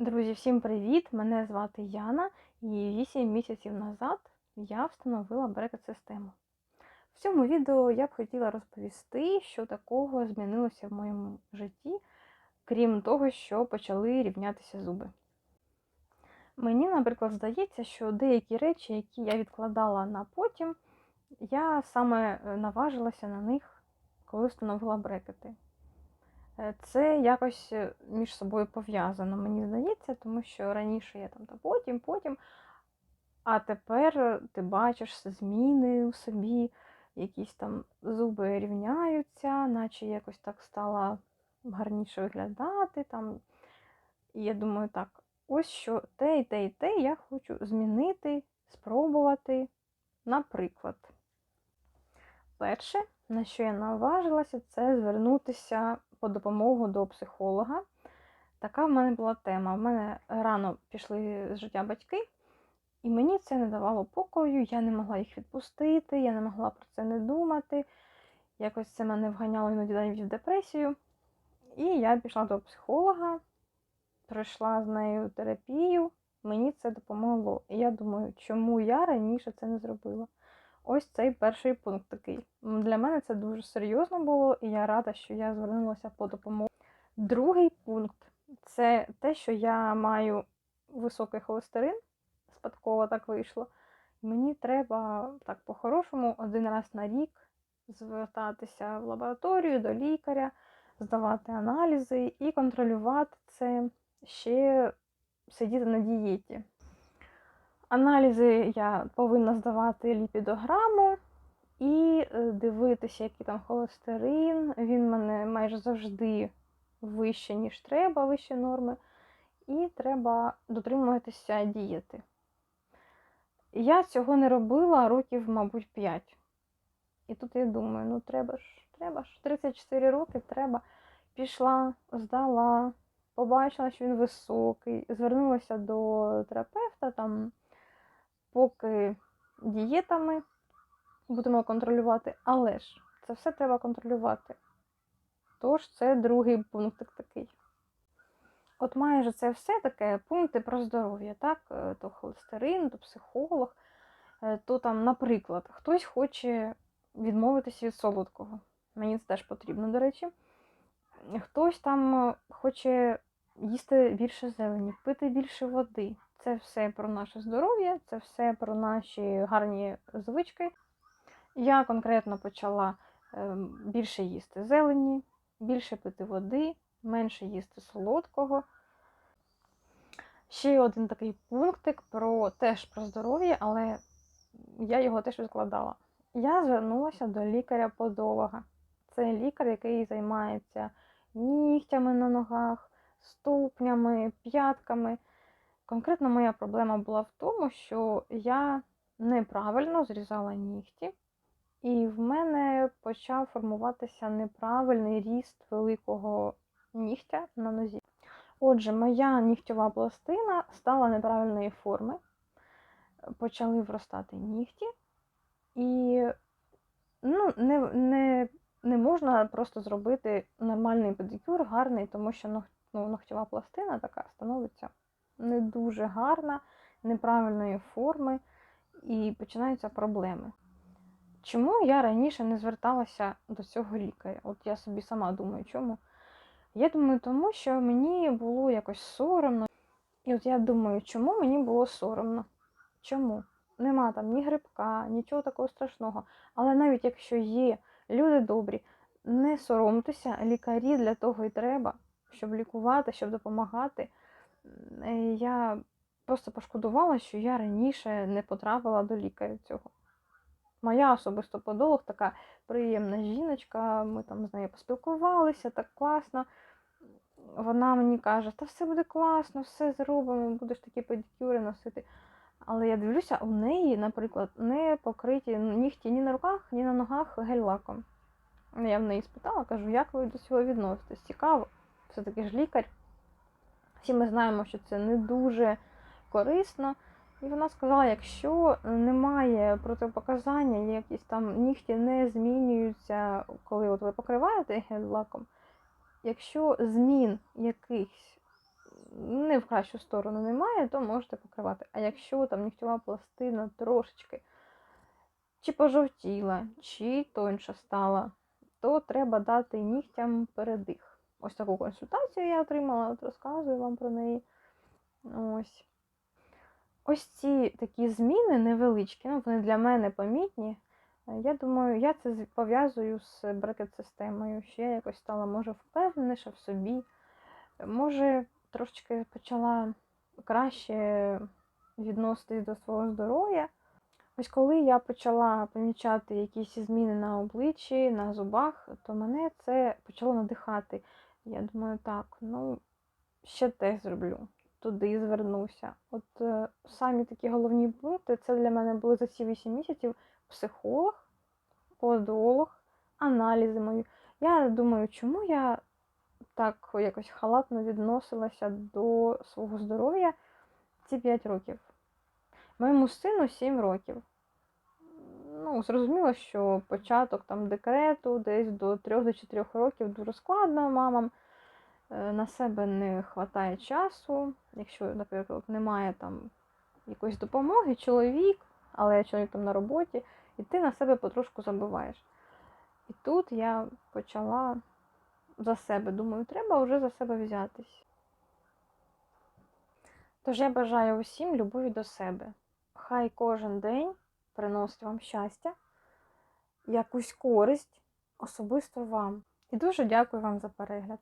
Друзі, всім привіт! Мене звати Яна, і 8 місяців назад я встановила брекет-систему. В цьому відео я б хотіла розповісти, що такого змінилося в моєму житті, крім того, що почали рівнятися зуби. Мені, наприклад, здається, що деякі речі, які я відкладала на потім, я саме е, наважилася на них, коли встановила брекети. Е, Це якось е, між собою пов'язано, мені здається, тому що раніше я там та потім, потім, а тепер е, ти бачиш зміни у собі, якісь там зуби рівняються, наче якось так стала гарніше виглядати. Там. І я думаю, так, ось що те і те і те я хочу змінити, спробувати, наприклад. Перше, на що я наважилася, це звернутися по допомогу до психолога. Така в мене була тема. У мене рано пішли з життя батьки, і мені це не давало покою, я не могла їх відпустити, я не могла про це не думати. Якось це мене вганяло іноді навіть в депресію. І я пішла до психолога, пройшла з нею терапію, мені це допомогло. І я думаю, чому я раніше це не зробила. Ось цей перший пункт такий. Для мене це дуже серйозно було, і я рада, що я звернулася по допомогу. Другий пункт це те, що я маю високий холестерин, спадково так вийшло. Мені треба так по-хорошому один раз на рік звертатися в лабораторію до лікаря, здавати аналізи і контролювати це ще сидіти на дієті. Аналізи я повинна здавати ліпідограму і е, дивитися, який там холестерин. Він мене майже завжди вище, ніж треба, вище норми. І треба дотримуватися дієти. Я цього не робила років, мабуть, 5. І тут я думаю, ну треба ж, треба ж, 34 роки треба. Пішла, здала, побачила, що він високий, звернулася до терапевта там поки дієтами будемо контролювати, але ж це все треба контролювати. Тож це другий пунктик такий. От майже це все таке пункти про здоров'я, так? Е, То холестерин, то психолог, е, то там, наприклад, хтось хоче відмовитися від солодкого. Мені це теж потрібно, до речі. Хтось там е, хоче їсти більше зелені, пити більше води. Це все про наше здоров'я, це все про наші гарні звички. Я конкретно почала е, більше їсти зелені, більше пити води, менше їсти солодкого. Ще один такий пунктик про теж про здоров'я, але я його теж відкладала. Я звернулася до лікаря-подолога. Це лікар, який займається нігтями на ногах, ступнями, п'ятками. Конкретно моя проблема була в тому, що я неправильно зрізала нігті, і в мене почав формуватися неправильний ріст великого нігтя на нозі. Отже, моя нігтьова пластина стала неправильної форми, почали вростати нігті, і ну, не, не, не можна просто зробити нормальний педикюр, гарний, тому що ну, ногтєва пластина така становиться не дуже гарна, неправильної форми, і починаються проблеми. Чому я раніше не зверталася до цього лікаря? От я собі сама думаю, чому? Я думаю, тому що мені було якось соромно. І от я думаю, чому мені було соромно? Чому? Нема там ні грибка, нічого такого страшного. Але навіть якщо є люди добрі, не соромтеся, лікарі для того і треба, щоб лікувати, щоб допомагати. Е, Я просто пошкодувала, що я раніше не потрапила до лікаря цього. Моя особисто подолог така приємна жіночка, ми там з нею поспілкувалися, так класно. Вона мені каже, та все буде класно, все зробимо, будеш такі педикюри носити. Але я дивлюся, у неї, наприклад, не покриті нігті ні на руках, ні на ногах гель-лаком. Я в неї спитала, кажу, як ви до цього відноситесь? Цікаво, все-таки ж лікар. Всі ми знаємо, що це не дуже корисно. І вона сказала, якщо немає протипоказання, якісь там нігті не змінюються, коли от ви покриваєте гель-лаком, якщо змін якихось не в кращу сторону немає, то можете покривати. А якщо там нігтєва пластина трошечки чи пожовтіла, чи тоньша стала, то треба дати нігтям передих. Ось таку консультацію я отримала, от розказую вам про неї. Ось. Ось ці такі зміни невеличкі, ну вони для мене помітні. Е, Я думаю, я це пов'язую з брекет-системою, що я якось стала, може, впевненіша в собі. Може, трошечки почала краще відноситись до свого здоров'я. Ось коли я почала помічати якісь зміни на обличчі, на зубах, то мене це почало надихати. Я думаю, так, ну, ще те зроблю, туди звернуся. От е, самі такі головні пункти це для мене були за ці 8 місяців психолог, подолог, аналізи мої. Я думаю, чому я так якось халатно відносилася до свого здоров'я ці 5 років. Моєму сину 7 років. Ну, зрозуміло, що початок там декрету десь до 3-4 років дуже складно мамам. Е, На себе не вистачає часу. Якщо, наприклад, немає там якоїсь допомоги, чоловік, але чоловік там на роботі, і ти на себе потрошку забуваєш. І тут я почала за себе. Думаю, треба вже за себе взятись. Тож я бажаю усім любові до себе. Хай кожен день приносить вам щастя, якусь користь особисто вам. І дуже дякую вам за перегляд.